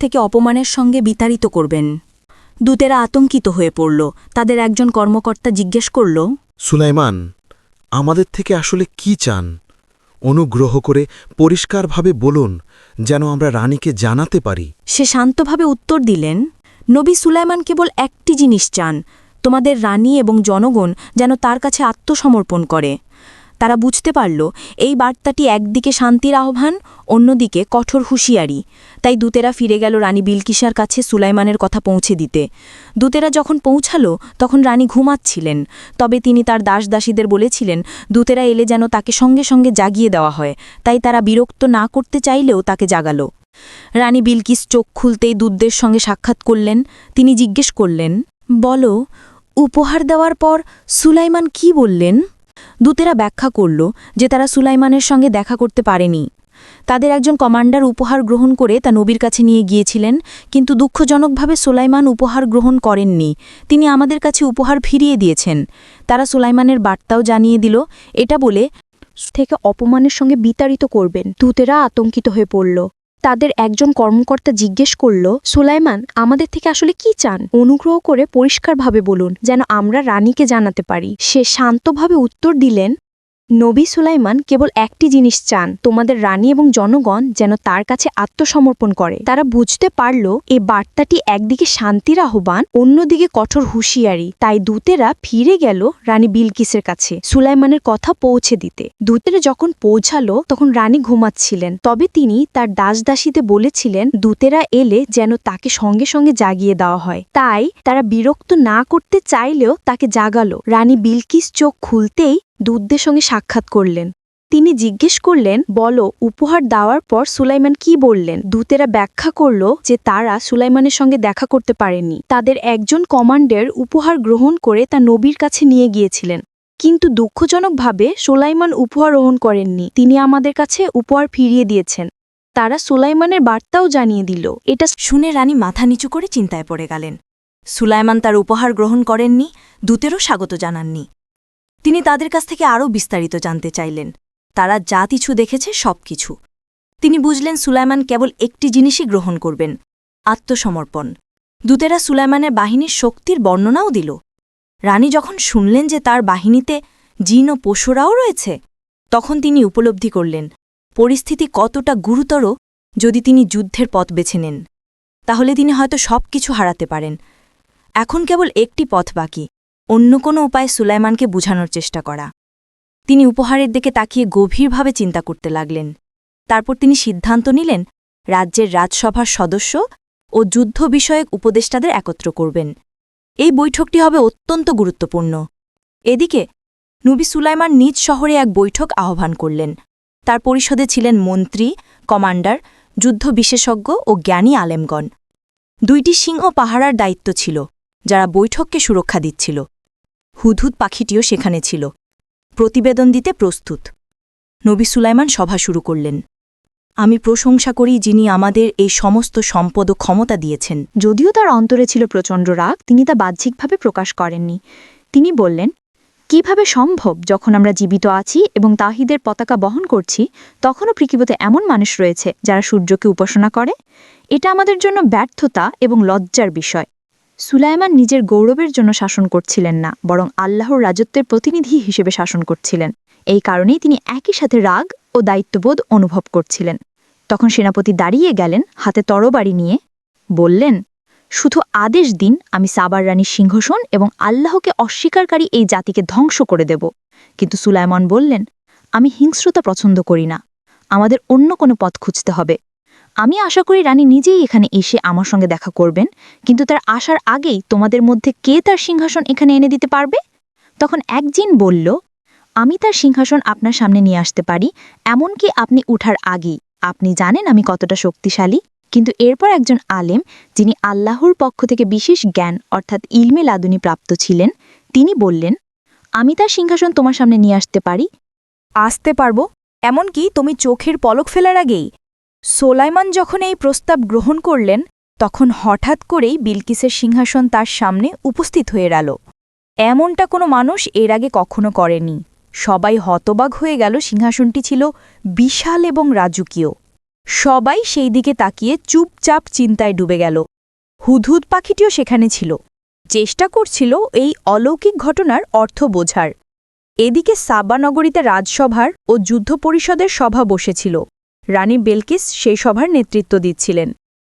থেকে অপমানের সঙ্গে বিতাড়িত করবেন। দূতেরা আতঙ্কিত হয়ে পড়ল। তাদের একজন কর্মকর্তা জিজ্ঞেস করল সুলাইমান আমাদের থেকে আসলে কি চান? অনুগ্রহ করে পরিষ্কারভাবে বলুন যেন আমরা রানীকে জানাতে পারি। সে শান্তভাবে উত্তর দিলেন নবী সুলাইমান কেবল একটি জিনিস চান তোমাদের রানী এবং জনগণ যেন তার কাছে আত্মসমর্পণ করে। তারা বুঝতে পারল, এই বার্তাটি একদিকে শান্তির আহ্বান, অন্যদিকে কঠোর হুঁশিয়ারি। তাই দূতেরা ফিরে গেল রানী বিলকিসার কাছে সুলাইমানের কথা পৌঁছে দিতে। দূতেরা যখন পৌঁছালো, তখন রানী ঘুমাচ্ছিলেন। তবে তিনি তার দাসদাসীদের বলেছিলেন, দূতেরা এলে যেন তাকে সঙ্গে সঙ্গে জাগিয়ে দেওয়া হয়। তাই তারা বিরক্ত না করতে চাইলেও তাকে জাগালো। রানী বিলকিস চোখ খুলতেই দূতদের সঙ্গে সাক্ষাৎ করলেন। তিনি জিজ্ঞেস করলেন, বলো, উপহার দেওয়ার পর সুলাইমান কি বললেন? দূতেরা ব্যাখ্যা করল যে তারা সুলাইমানের সঙ্গে দেখা করতে পারেনি। তাদের একজন কমান্ডার উপহার গ্রহণ করে তা নবীর কাছে নিয়ে গিয়েছিলেন, কিন্তু দুঃখজনকভাবে সুলাইমান উপহার গ্রহণ করেননি। তিনি আমাদের কাছে উপহার ফিরিয়ে দিয়েছেন। তারা সুলাইমানের বার্তাও জানিয়ে দিল, এটা বলে থেকে অপমানের সঙ্গে বিতাড়িত করবেন। দূতেরা আতঙ্কিত হয়ে পড়ল। তাদের একজন কর্মকর্তা জিজ্ঞেস করল, সুলাইমান, আমাদের থেকে আসলে কি চান? অনুগ্রহ করে পরিষ্কারভাবে বলুন, যেন আমরা রানীকে জানাতে পারি। সে শান্তভাবে উত্তর দিলেন নবী সুলাইমান কেবল একটি জিনিস চান, তোমাদের রানী এবং জনগণ যেন তার কাছে আত্মসমর্পণ করে। তারা বুঝতে পারল এই বার্তাটি একদিকে শান্তির আহ্বান, অন্যদিকে কঠোর হুঁশিয়ারি। তাই দূতেরা ফিরে গেল রানী বিলকিসের কাছে সুলাইমানের কথা পৌঁছে দিতে। দূতেরা যখন পৌঁছালো, তখন রানী ঘুমাচ্ছিলেন। তবে তিনি তার দাসদাসীতে বলেছিলেন, দূতেরা এলে যেন তাকে সঙ্গে সঙ্গে জাগিয়ে দেওয়া হয়। তাই তারা বিরক্ত না করতে চাইলেও তাকে জাগালো। রানী বিলকিস চোখ খুলতেই দূতদের সঙ্গে সাক্ষাৎ করলেন। তিনি জিজ্ঞেস করলেন, বলো, উপহার দেওয়ার পর সুলাইমান কি বললেন? দূতেরা ব্যাখ্যা করল যে তারা সুলাইমানের সঙ্গে দেখা করতে পারেনি তাদের একজন কমান্ডার উপহার গ্রহণ করে তা নবীর কাছে নিয়ে গিয়েছিলেন। কিন্তু দুঃখজনকভাবে সুলাইমান উপহার গ্রহণ করেননি। তিনি আমাদের কাছে উপহার ফিরিয়ে দিয়েছেন। তারা সুলাইমানের বার্তাও জানিয়ে দিল। এটা শুনে রানী মাথা নিচু করে চিন্তায় পড়ে গেলেন। সুলাইমান তার উপহার গ্রহণ করেননি, দূতেরও স্বাগত জানাননি। তিনি তাদের কাছ থেকে আরও বিস্তারিত জানতে চাইলেন। তারা যা কিছু দেখেছে, সব কিছু। তিনি বুঝলেন সুলাইমান কেবল একটি জিনিসই গ্রহণ করবেন, আত্মসমর্পণ। দূতেরা সুলাইমানের বাহিনীর শক্তির বর্ণনাও দিল। রানী যখন শুনলেন যে তার বাহিনীতে জিন ও পশুরাও রয়েছে, তখন তিনি উপলব্ধি করলেন, পরিস্থিতি কতটা গুরুতর যদি তিনি যুদ্ধের পথ বেছে নেন। তাহলে তিনি হয়তো সব কিছু হারাতে পারেন। এখন কেবল একটি পথ বাকি অন্য কোনো উপায়ে সুলাইমানকে বুঝানোর চেষ্টা করা। তিনি উপহারের দিকে তাকিয়ে গভীরভাবে চিন্তা করতে লাগলেন। তারপর তিনি সিদ্ধান্ত নিলেন, রাজ্যের রাজসভার সদস্য ও যুদ্ধ বিষয়ক উপদেষ্টাদের একত্র করবেন। এই বৈঠকটি হবে অত্যন্ত গুরুত্বপূর্ণ। এদিকে, নবী সুলাইমান নিজ শহরে এক বৈঠক আহ্বান করলেন। তার পরিষদে ছিলেন মন্ত্রী, কমান্ডার, যুদ্ধ বিশেষজ্ঞ ও জ্ঞানী আলেমগণ। দুইটি সিংহ পাহারার দায়িত্ব ছিল, যারা বৈঠককে সুরক্ষা দিচ্ছিল। হুদহুদ পাখিটিও সেখানে ছিল। প্রতিবেদন দিতে প্রস্তুত। নবী সুলাইমান সভা শুরু করলেন। আমি প্রশংসা করি যিনি আমাদের এই সমস্ত সম্পদ ও ক্ষমতা দিয়েছেন। যদিও তার অন্তরে ছিল প্রচণ্ড রাগ, তিনি তা বাহ্যিকভাবে প্রকাশ করেননি। তিনি বললেন, কীভাবে সম্ভব, যখন আমরা জীবিত আছি এবং তাহিদের পতাকা বহন করছি, তখনও পৃথিবীতে এমন মানুষ রয়েছে যারা সূর্যকে উপাসনা করে? এটা আমাদের জন্য ব্যর্থতা এবং লজ্জার বিষয়। সুলাইমান নিজের গৌরবের জন্য শাসন করছিলেন না, বরং আল্লাহর রাজত্বের প্রতিনিধি হিসেবে শাসন করছিলেন। এই কারণেই তিনি একই সাথে রাগ ও দায়িত্ববোধ অনুভব করছিলেন। তখন সেনাপতি দাঁড়িয়ে গেলেন, হাতে তরবারি নিয়ে। বললেন, শুধু আদেশ দিন, আমি সাবার রানীর সিংহাসন এবং আল্লাহকে অস্বীকারকারী এই জাতিকে ধ্বংস করে দেব। কিন্তু সুলাইমন বললেন, আমি হিংস্রতা পছন্দ করি না। আমাদের অন্য কোনো পথ খুঁজতে হবে। আমি আশা করি রানী নিজেই এখানে এসে আমার সঙ্গে দেখা করবেন, কিন্তু তার আসার আগেই তোমাদের মধ্যে কে তার সিংহাসন এখানে এনে দিতে পারবে? তখন এক জিন বলল, আমি তার সিংহাসন আপনার সামনে নিয়ে আসতে পারি, এমনকি আপনি উঠার আগেই। আপনি জানেন আমি কতটা শক্তিশালী, কিন্তু এরপর একজন আলেম, যিনি আল্লাহর পক্ষ থেকে বিশেষ জ্ঞান, অর্থাৎ ইলমে লাদুনি প্রাপ্ত ছিলেন, তিনি বললেন, আমি তার সিংহাসন তোমার সামনে নিয়ে আসতে পারি। আসতে পারব, এমনকি তুমি চোখের পলক ফেলার আগেই। সোলাইমান যখন এই প্রস্তাব গ্রহণ করলেন, তখন হঠাৎ করেই বিলকিসের সিংহাসন তার সামনে উপস্থিত হয়ে গেল। এমনটা কোনো মানুষ এর আগে কখনো করেনি। সবাই হতবাক হয়ে গেল, সিংহাসনটি ছিল বিশাল এবং রাজকীয়। সবাই সেই দিকে তাকিয়ে চুপচাপ চিন্তায় ডুবে গেল। হুদহুদ পাখিটিও সেখানে ছিল। চেষ্টা করছিল এই অলৌকিক ঘটনার অর্থ বোঝার। এদিকে সাব্বানগরীতে রাজসভার ও যুদ্ধ পরিষদের সভা বসেছিল। রানী বেলকিস সেই সভার নেতৃত্ব দিচ্ছিলেন।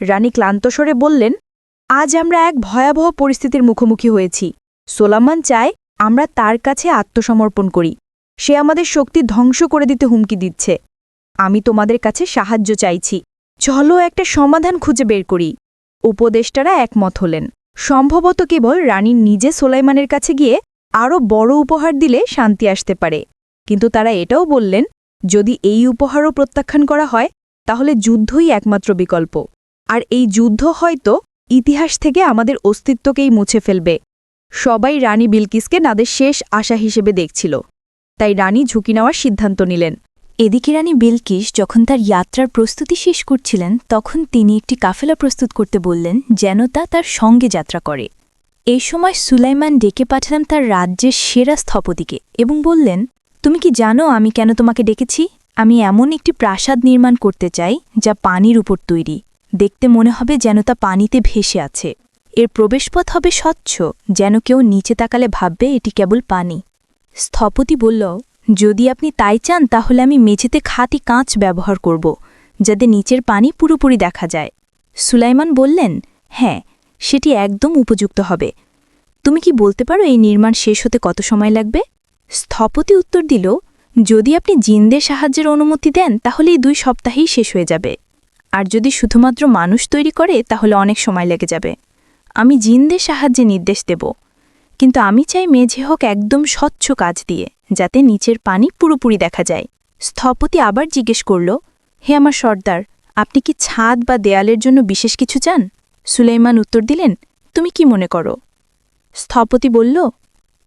রানী ক্লান্তস্বরে বললেন, আজ আমরা এক ভয়াবহ পরিস্থিতির মুখোমুখি হয়েছি। সোলামান চায় আমরা তার কাছে আত্মসমর্পণ করি। সে আমাদের শক্তি ধ্বংস করে দিতে হুমকি দিচ্ছে। আমি তোমাদের কাছে সাহায্য চাইছি। চলো একটা সমাধান খুঁজে বের করি। উপদেষ্টারা একমত হলেন। সম্ভবত কেবল রানীর নিজে সোলাইমানের কাছে গিয়ে আরও বড় উপহার দিলে শান্তি আসতে পারে। কিন্তু তারা এটাও বললেন যদি এই উপহারও প্রত্যাখ্যান করা হয়, তাহলে যুদ্ধই একমাত্র বিকল্প। আর এই যুদ্ধ হয়তো ইতিহাস থেকে আমাদের অস্তিত্বকেই মুছে ফেলবে। সবাই রানী বিলকিসকে নাদের শেষ আশা হিসেবে দেখছিল। তাই রানী ঝুঁকি নেওয়ার সিদ্ধান্ত নিলেন। এদিকে রানী বিলকিস যখন তার যাত্রার প্রস্তুতি শেষ করছিলেন, তখন তিনি একটি কাফেলা প্রস্তুত করতে বললেন, যেন তা তার সঙ্গে যাত্রা করে। এই সময় সুলাইমান ডেকে পাঠালাম তার রাজ্যের সেরা স্থপতিকে এবং বললেন তুমি কি জানো আমি কেন তোমাকে ডেকেছি? আমি এমন একটি প্রাসাদ নির্মাণ করতে চাই, যা পানির উপর তৈরি। দেখতে মনে হবে যেন তা পানিতে ভেসে আছে। এর প্রবেশপথ হবে স্বচ্ছ, যেন কেউ নিচে তাকালে ভাববে এটি কেবল পানি। স্থপতি বলল, যদি আপনি তাই চান, তাহলে আমি মেঝেতে খাঁটি কাঁচ ব্যবহার করব, যাতে নিচের পানি পুরোপুরি দেখা যায়। সুলাইমান বললেন হ্যাঁ সেটি একদম উপযুক্ত হবে। তুমি কি বলতে পারো এই নির্মাণ শেষ হতে কত সময় লাগবে? স্থপতি উত্তর দিল, যদি আপনি জিনদের সাহায্যের অনুমতি দেন, তাহলে এই দুই সপ্তাহেই শেষ হয়ে যাবে। আর যদি শুধুমাত্র মানুষ তৈরি করে, তাহলে অনেক সময় লেগে যাবে। আমি জিনদের সাহায্যে নির্দেশ দেব। কিন্তু আমি চাই মেঝে হোক একদম স্বচ্ছ কাজ দিয়ে, যাতে নিচের পানি পুরোপুরি দেখা যায়। স্থপতি আবার জিজ্ঞেস করল, হে আমার সর্দার, আপনি কি ছাদ বা দেয়ালের জন্য বিশেষ কিছু চান? সুলাইমান উত্তর দিলেন, তুমি কি মনে করো? স্থপতি বলল,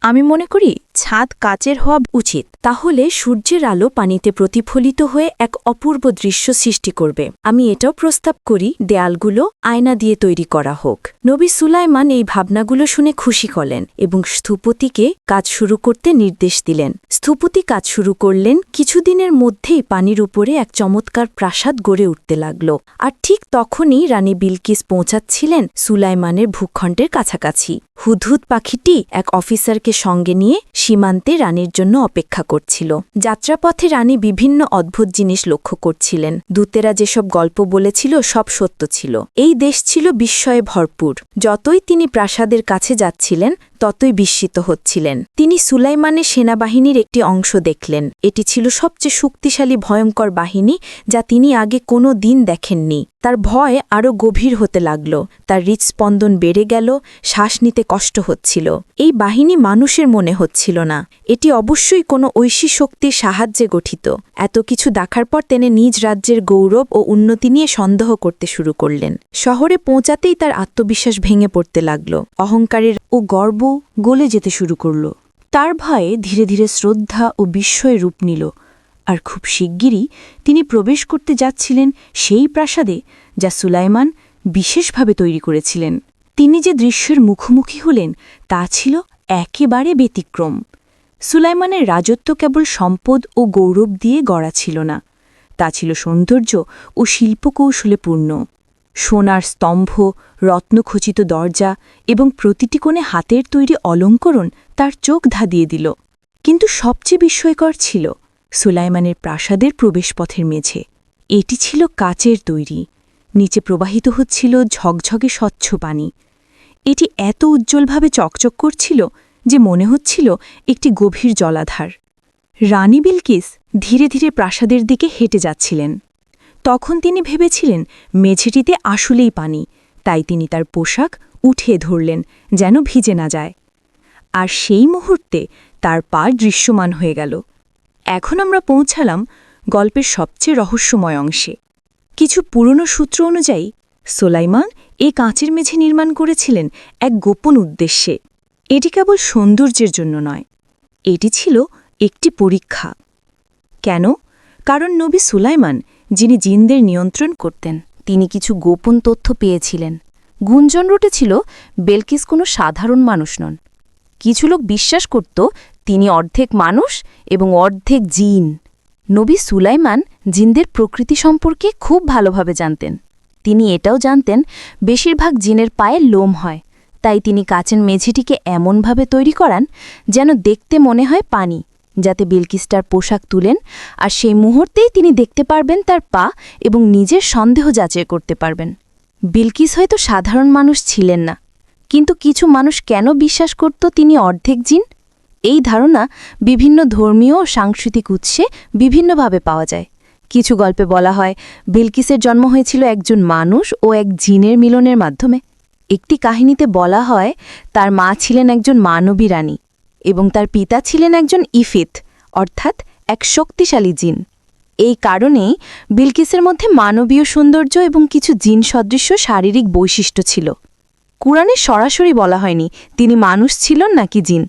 আমি মনে করি ছাদ কাচের হওয়া উচিত। তাহলে সূর্যের আলো পানিতে প্রতিফলিত হয়ে এক অপূর্ব দৃশ্য সৃষ্টি করবে। আমি এটাও প্রস্তাব করি, দেয়ালগুলো আয়না দিয়ে তৈরি করা হোক। নবী সুলাইমান এই ভাবনাগুলো শুনে খুশি করলেন এবং স্থপতিকে কাজ শুরু করতে নির্দেশ দিলেন। স্থপতি কাজ শুরু করলেন, কিছুদিনের মধ্যেই পানির উপরে এক চমৎকার প্রাসাদ গড়ে উঠতে লাগল। আর ঠিক তখনই রানী বিলকিস পৌঁছাচ্ছিলেন সুলাইমানের ভূখণ্ডের কাছাকাছি। হুদহুদ পাখিটি এক অফিসারকে সঙ্গে নিয়ে সীমান্তে রানীর জন্য অপেক্ষা করছিল। যাত্রাপথে রানী বিভিন্ন অদ্ভুত জিনিস লক্ষ্য করছিলেন। দূতেরা যেসব গল্প বলেছিল, সব সত্য ছিল। এই দেশ ছিল বিস্ময়ে ভরপুর। যতই তিনি প্রাসাদের কাছে যাচ্ছিলেন ততই বিস্মিত হচ্ছিলেন। তিনি সুলাইমানের সেনাবাহিনীর একটি অংশ দেখলেন। এটি ছিল সবচেয়ে শক্তিশালী, ভয়ঙ্কর বাহিনী যা তিনি আগে কোনো দিন দেখেননি। তার ভয় আরও গভীর হতে লাগল। তার হৃৎস্পন্দন বেড়ে গেল, শ্বাস নিতে কষ্ট হচ্ছিল। এই বাহিনী মানুষের মনে হচ্ছিল না। এটি অবশ্যই কোনো ঐশী শক্তির সাহায্যে গঠিত। এত কিছু দেখার পর তিনি নিজ রাজ্যের গৌরব ও উন্নতি নিয়ে সন্দেহ করতে শুরু করলেন। শহরে পৌঁছাতেই তার আত্মবিশ্বাস ভেঙে পড়তে লাগল। অহংকারের ও গর্ব গলে যেতে শুরু করল। তার ভয়ে ধীরে ধীরে শ্রদ্ধা ও বিস্ময় রূপ নিল। আর খুব শিগগিরই তিনি প্রবেশ করতে যাচ্ছিলেন সেই প্রাসাদে যা সুলাইমান বিশেষভাবে তৈরি করেছিলেন। তিনি যে দৃশ্যের মুখোমুখি হলেন তা ছিল একেবারে ব্যতিক্রম। সুলাইমানের রাজত্ব কেবল সম্পদ ও গৌরব দিয়ে গড়া ছিল না। তা ছিল সৌন্দর্য ও শিল্পকৌশলে পূর্ণ। সোনার স্তম্ভ, রত্নখচিত দরজা এবং প্রতিটি কোণে হাতের তৈরি অলঙ্করণ তার চোখ ধাঁধিয়ে দিল। কিন্তু সবচেয়ে বিস্ময়কর ছিল সুলাইমানের প্রাসাদের প্রবেশপথের মেঝে। এটি ছিল কাচের তৈরি। নিচে প্রবাহিত হচ্ছিল ঝকঝকে স্বচ্ছ পানি। এটি এত উজ্জ্বলভাবে চকচক করছিল যে মনে হচ্ছিল একটি গভীর জলাধার। রানী বিলকিস ধীরে ধীরে প্রাসাদের দিকে হেঁটে যাচ্ছিলেন। তখন তিনি ভেবেছিলেন, মেঝেটিতে আসলেই পানি। তাই তিনি তার পোশাক উঠিয়ে ধরলেন, যেন ভিজে না যায়। আর সেই মুহূর্তে তার পা দৃশ্যমান হয়ে গেল। এখন আমরা পৌঁছালাম গল্পের সবচেয়ে রহস্যময় অংশে। কিছু পুরনো সূত্র অনুযায়ী, সোলাইমান এ কাঁচের মেঝে নির্মাণ করেছিলেন এক গোপন উদ্দেশ্যে। এটি কেবল সৌন্দর্যের জন্য নয়, এটি ছিল একটি পরীক্ষা। কেন? কারণ নবী সুলাইমান যিনি জিনদের নিয়ন্ত্রণ করতেন, তিনি কিছু গোপন তথ্য পেয়েছিলেন। গুঞ্জন রটেছিল, বেলকিস কোনো সাধারণ মানুষ নন। কিছু লোক বিশ্বাস করত, তিনি অর্ধেক মানুষ এবং অর্ধেক জিন। নবী সুলাইমান জিনদের প্রকৃতি সম্পর্কে খুব ভালোভাবে জানতেন। তিনি এটাও জানতেন, বেশিরভাগ জিনের পায়ে লোম হয়, তাই তিনি কাচের মেঝেটিকে এমনভাবে তৈরি করান যেন দেখতে মনে হয় পানি। যাতে বিলকিস্টার পোশাক তুলেন আর সেই মুহূর্তেই তিনি দেখতে পারবেন তার পা এবং নিজের সন্দেহ যাচাই করতে পারবেন। বিলকিস হয়তো সাধারণ মানুষ ছিলেন না, কিন্তু কিছু মানুষ কেন বিশ্বাস করত তিনি অর্ধেক জিন? এই ধারণা বিভিন্ন ধর্মীয় ও সাংস্কৃতিক উৎসে বিভিন্নভাবে পাওয়া যায়। কিছু গল্পে বলা হয়, বিলকিসের জন্ম হয়েছিল একজন মানুষ ও এক জিনের মিলনের মাধ্যমে। একটি কাহিনীতে বলা হয়, তার মা ছিলেন একজন মানবী রানী। এবং তার পিতা ছিলেন একজন ইফিত, অর্থাৎ এক শক্তিশালী জিন। এই কারণেই বিলকিসের মধ্যে মানবীয় সৌন্দর্য এবং কিছু জিন সদৃশ্য শারীরিক বৈশিষ্ট্য ছিল। কুরআনে সরাসরি বলা হয়নি তিনি মানুষ ছিলেন নাকি জিন।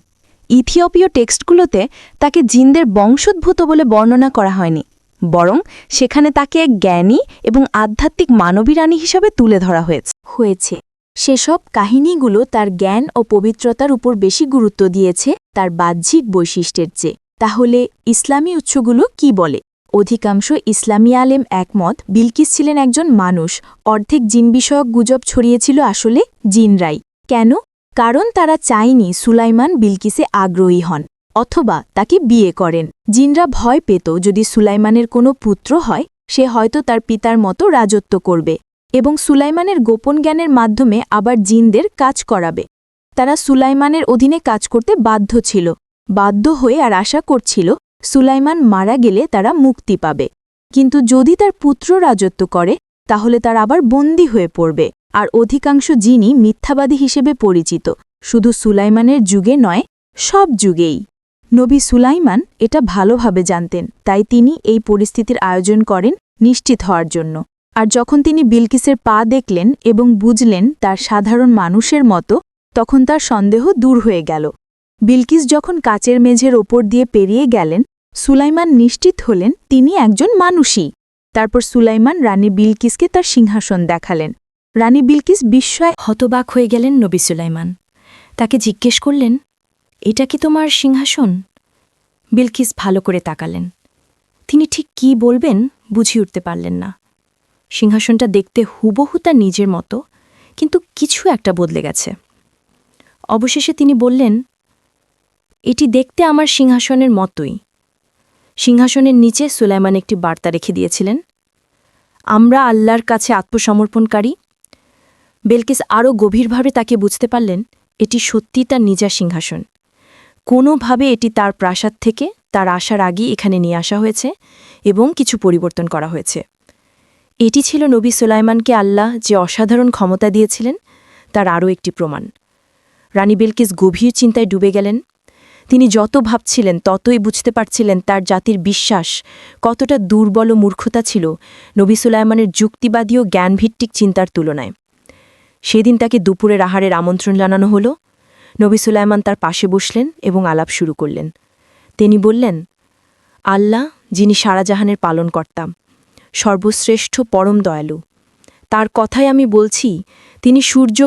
ইথিওপীয় টেক্সটগুলোতে তাকে জিনদের বংশোদ্ভূত বলে বর্ণনা করা হয়নি, বরং সেখানে তাকে এক জ্ঞানী এবং আধ্যাত্মিক মানবী রানী হিসাবে তুলে ধরা হয়েছে। হয়েছে। সেসব কাহিনীগুলো তার জ্ঞান ও পবিত্রতার উপর বেশি গুরুত্ব দিয়েছে তার বাহ্যিক বৈশিষ্ট্যের চেয়ে। তাহলে ইসলামী উৎসগুলো কি বলে? অধিকাংশ ইসলামী আলেম একমত, বিলকিস ছিলেন একজন মানুষ, অর্ধেক জিন বিষয়ক গুজব ছড়িয়েছিল আসলে জিনরাই। কেন? কারণ তারা চায়নি সুলাইমান বিলকিসে আগ্রহী হন, অথবা তাকে বিয়ে করেন। জিনরা ভয় পেত যদি সুলাইমানের কোনো পুত্র হয়, সে হয়তো তার পিতার মতো রাজত্ব করবে। এবং সুলাইমানের গোপন জ্ঞানের মাধ্যমে আবার জিনদের কাজ করাবে। তারা সুলাইমানের অধীনে কাজ করতে বাধ্য ছিল। বাধ্য হয়ে আর আশা করছিল, সুলাইমান মারা গেলে তারা মুক্তি পাবে। কিন্তু যদি তার পুত্র রাজত্ব করে, তাহলে তার আবার বন্দী হয়ে পড়বে। আর অধিকাংশ জিনই মিথ্যাবাদী হিসেবে পরিচিত। শুধু সুলাইমানের যুগে নয়, সব যুগেই। নবী সুলাইমান এটা ভালোভাবে জানতেন, তাই তিনি এই পরিস্থিতির আয়োজন করেন নিশ্চিত হওয়ার জন্য। আর যখন তিনি বিলকিসের পা দেখলেন এবং বুঝলেন তার সাধারণ মানুষের মতো, তখন তার সন্দেহ দূর হয়ে গেল। বিলকিস যখন কাচের মেঝের ওপর দিয়ে পেরিয়ে গেলেন, সুলাইমান নিশ্চিত হলেন তিনি একজন মানুষই। তারপর সুলাইমান রানী বিলকিসকে তার সিংহাসন দেখালেন। রানী বিলকিস বিস্ময় হতবাক হয়ে গেলেন নবী সুলাইমান। তাকে জিজ্ঞেস করলেন, এটা কি তোমার সিংহাসন? বিলকিস ভালো করে তাকালেন। তিনি ঠিক কি বলবেন বুঝি উঠতে পারলেন না। সিংহাসনটা দেখতে হুবহু তার নিজের মতো, কিন্তু কিছু একটা বদলে গেছে। অবশেষে তিনি বললেন, এটি দেখতে আমার সিংহাসনের মতোই। সিংহাসনের নিচে সুলাইমান একটি বার্তা রেখে দিয়েছিলেন, আমরা আল্লাহর কাছে আত্মসমর্পণকারী। বেলকিস আরও গভীরভাবে তাকে বুঝতে পারলেন, এটি সত্যি তার নিজা সিংহাসন। কোনোভাবে এটি তার প্রাসাদ থেকে তার আসার আগেই এখানে নিয়ে আসা হয়েছে এবং কিছু পরিবর্তন করা হয়েছে। এটি ছিল নবী সুলাইমানকে আল্লাহ যে অসাধারণ ক্ষমতা দিয়েছিলেন, তার আরও একটি প্রমাণ। রানী বেলকিস গভীর চিন্তায় ডুবে গেলেন। তিনি যত ভাবছিলেন, ততই বুঝতে পারছিলেন তার জাতির বিশ্বাস কতটা দুর্বল মূর্খতা ছিল নবী সুলাইমানের যুক্তিবাদী ও জ্ঞানভিত্তিক চিন্তার তুলনায়। সেদিন তাকে দুপুরের আহারের আমন্ত্রণ জানানো হল। নবী সুলাইমান তার পাশে বসলেন এবং আলাপ শুরু করলেন। তিনি বললেন, আল্লাহ, যিনি সারাজাহানের পালন করতাম সর্বশ্রেষ্ঠ পরম দয়ালু। তার কথায় আমি বলছি তিনি সূর্য